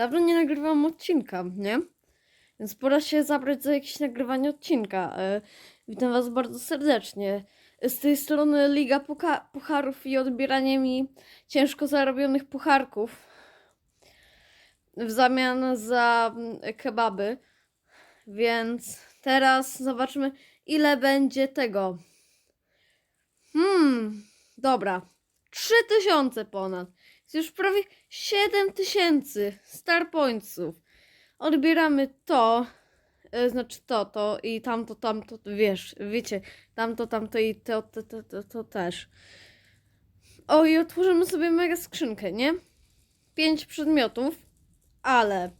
Dawno nie nagrywałam odcinka, nie? Więc pora się zabrać za jakieś nagrywanie odcinka. E, witam Was bardzo serdecznie. Z tej strony Liga Puka- Pucharów i odbieranie mi ciężko zarobionych pucharków w zamian za mm, kebaby. Więc teraz zobaczmy, ile będzie tego. Hmm, dobra. 3000 ponad. Już prawie 7000 star pointsów. Odbieramy to, e, znaczy to, to i tamto, tamto, wiesz, wiecie, tamto, tamto i to, to, to, to, to też. O, i otworzymy sobie mega skrzynkę, nie? Pięć przedmiotów, ale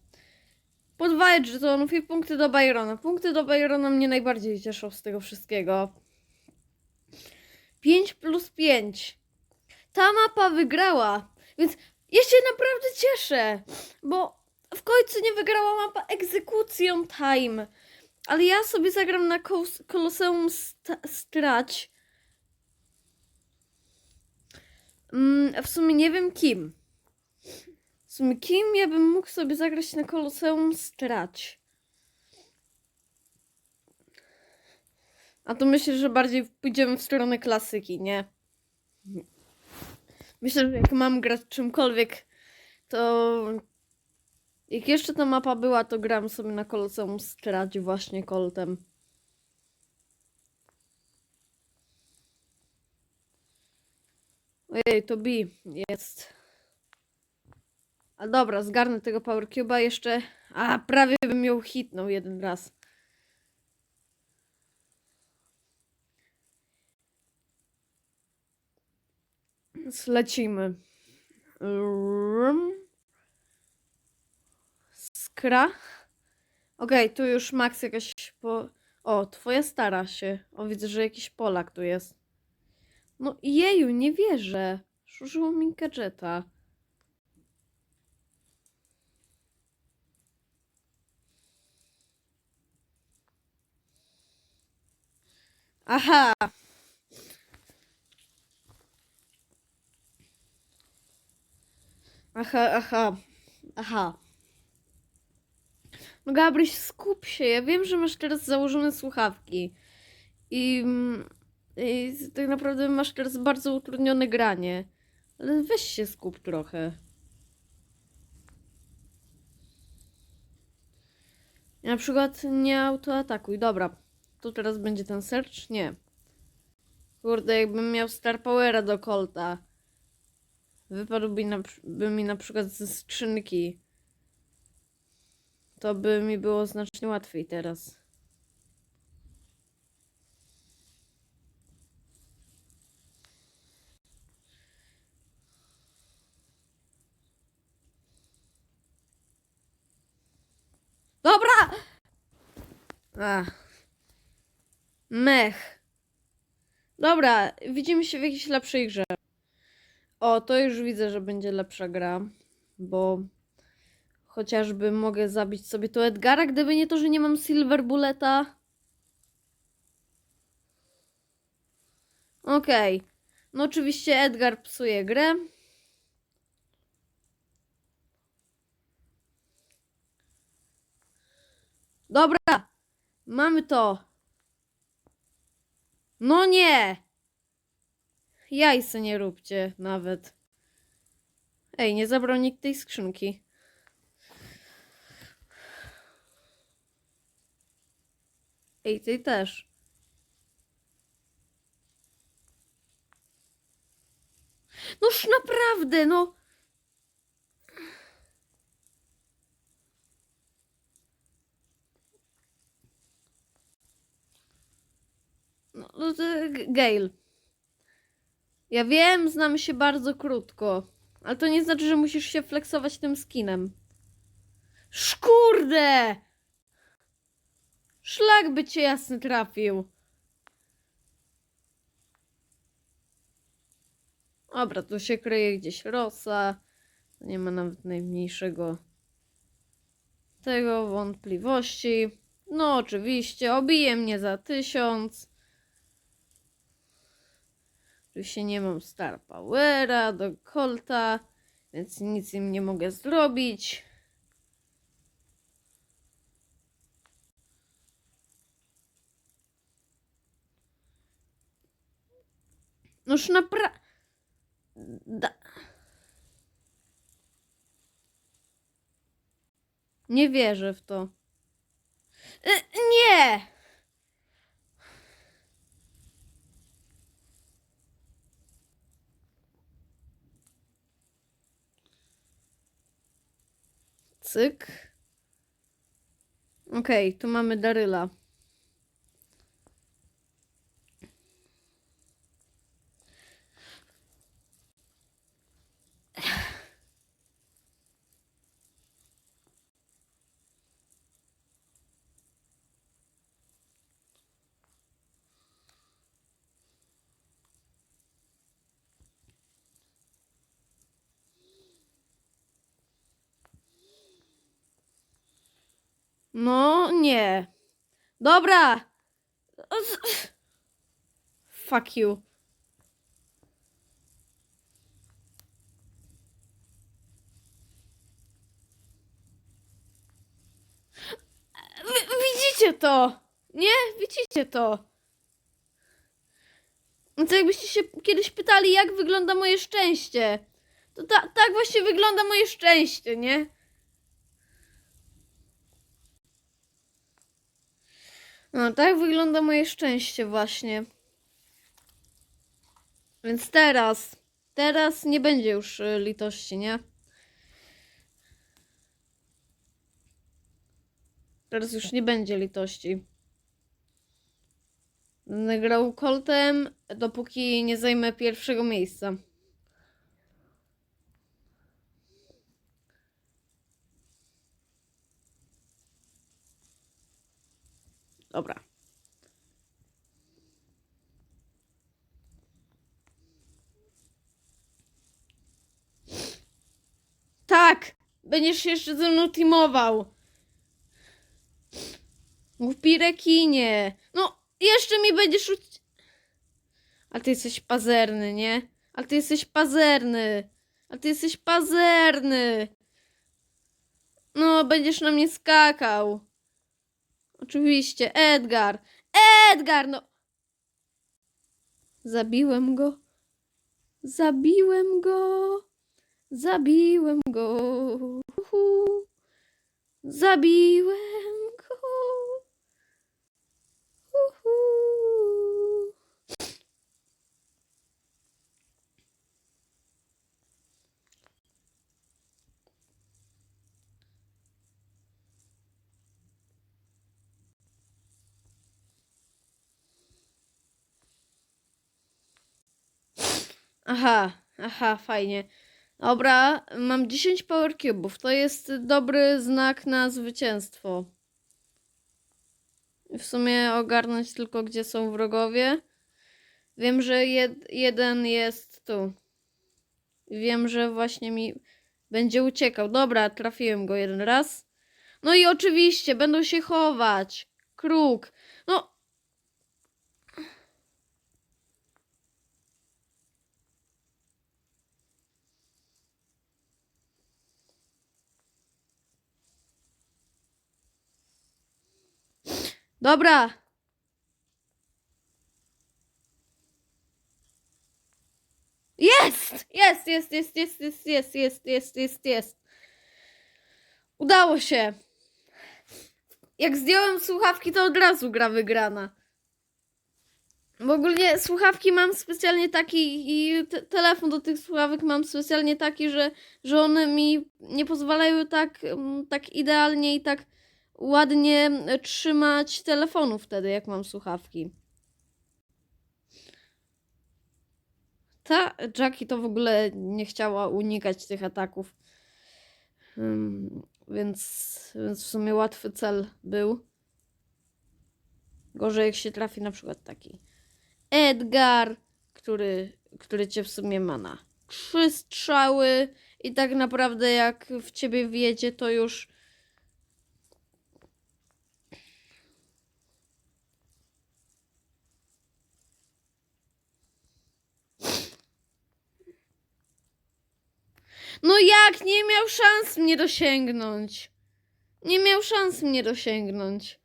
po dwa żetonów i punkty do Byrona. Punkty do Byrona mnie najbardziej cieszą z tego wszystkiego. 5 plus 5. Ta mapa wygrała, więc ja się naprawdę cieszę, bo w końcu nie wygrała mapa Execution Time. Ale ja sobie zagram na Koloseum sta- Strać. Mm, w sumie nie wiem kim. W sumie kim ja bym mógł sobie zagrać na Koloseum Strać? A to myślę, że bardziej pójdziemy w stronę klasyki, nie? Myślę, że jak mam grać czymkolwiek, to jak jeszcze ta mapa była, to gram sobie na Koloseum Strać właśnie Coltem. Ojej, to B jest. A dobra, zgarnę tego Power Cube'a jeszcze. A, prawie bym ją hitnął jeden raz. Więc lecimy. Skra. Okej, tu już Max jakaś po... O, twoja stara się. O, widzę, że jakiś Polak tu jest. No jeju, nie wierzę. Szurzyło mi gadżeta. Aha! Aha, aha, aha. No Gabryś, skup się. Ja wiem, że masz teraz założone słuchawki. I, mm, I tak naprawdę masz teraz bardzo utrudnione granie. Ale weź się skup trochę. Na przykład nie autoatakuj. Dobra. To teraz będzie ten search? Nie. Kurde, jakbym miał Star Powera do Colta. Wypadłby na, by mi na przykład ze skrzynki. To by mi było znacznie łatwiej teraz. Dobra! Ach. Mech. Dobra, widzimy się w jakiejś lepszej grze. O, to już widzę, że będzie lepsza gra, bo chociażby mogę zabić sobie tu Edgara, gdyby nie to, że nie mam Silver Bulleta. Okej. No oczywiście Edgar psuje grę. Dobra, mamy to. No nie! Jajce nie róbcie nawet. Ej, nie zabrał nikt tej skrzynki. Ej, tej też. Noż naprawdę, no. No, no to G- Gale. Ja wiem, znamy się bardzo krótko, ale to nie znaczy, że musisz się flexować tym skinem. Szkurde! Szlak by cię jasny trafił. Dobra, tu się kryje gdzieś rosa. Nie ma nawet najmniejszego tego wątpliwości. No oczywiście, obije mnie za tysiąc. Tu się nie mam Star Powera, do Colta, więc nic im nie mogę zrobić. Noż napra... Da. Nie wierzę w to. E, e, Cyk. Okej, tu mamy Daryla. No, nie. Dobra. Fuck you. Wi- widzicie to? Nie? Widzicie to? No to jakbyście się kiedyś pytali, jak wygląda moje szczęście. To ta, tak właśnie wygląda moje szczęście, nie? No, tak wygląda moje szczęście właśnie. Więc teraz, teraz nie będzie już y, litości, nie? Teraz już nie będzie litości. Będę grał Coltem, dopóki nie zajmę pierwszego miejsca. Dobra. Tak! Będziesz się jeszcze ze mną teamował. Głupi rekinie. No, jeszcze mi będziesz. A ty jesteś pazerny, nie? A ty jesteś pazerny. A ty jesteś pazerny. No, będziesz na mnie skakał. Oczywiście, Edgar. Edgar, no. Zabiłem go. Zabiłem go. Zabiłem go. Uhu. Zabiłem go. Uhu. Aha, aha, fajnie. Dobra, mam 10 power cube'ów. To jest dobry znak na zwycięstwo. W sumie ogarnąć tylko, gdzie są wrogowie. Wiem, że jed jeden jest tu. Wiem, że właśnie mi będzie uciekał. Dobra, trafiłem go jeden raz. No i oczywiście, będą się chować. Kruk. No, dobra. Jest! Jest, jest, jest, jest, jest, jest, jest, jest, jest, jest. Udało się. Jak zdjąłem słuchawki, to od razu gra wygrana. W ogóle słuchawki mam specjalnie taki i te, telefon do tych słuchawek mam specjalnie taki, że, że one mi nie pozwalają tak, mm, tak idealnie i tak ładnie trzymać telefonu wtedy, jak mam słuchawki. Ta Jackie to w ogóle nie chciała unikać tych ataków. Ym, więc, więc w sumie łatwy cel był. Gorzej jak się trafi na przykład taki Edgar, który, który cię w sumie ma na trzy strzały i tak naprawdę jak w ciebie wjedzie, to już Jak? Nie miał szans mnie dosięgnąć. Nie miał szans mnie dosięgnąć.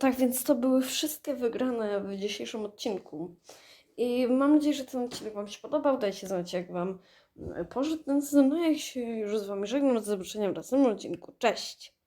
Tak więc to były wszystkie wygrane w dzisiejszym odcinku. I mam nadzieję, że ten odcinek Wam się podobał. Dajcie znać, jak Wam y, poszedł ten sezon. No ja się już z Wami żegnam. Do zobaczenia w następnym odcinku. Cześć!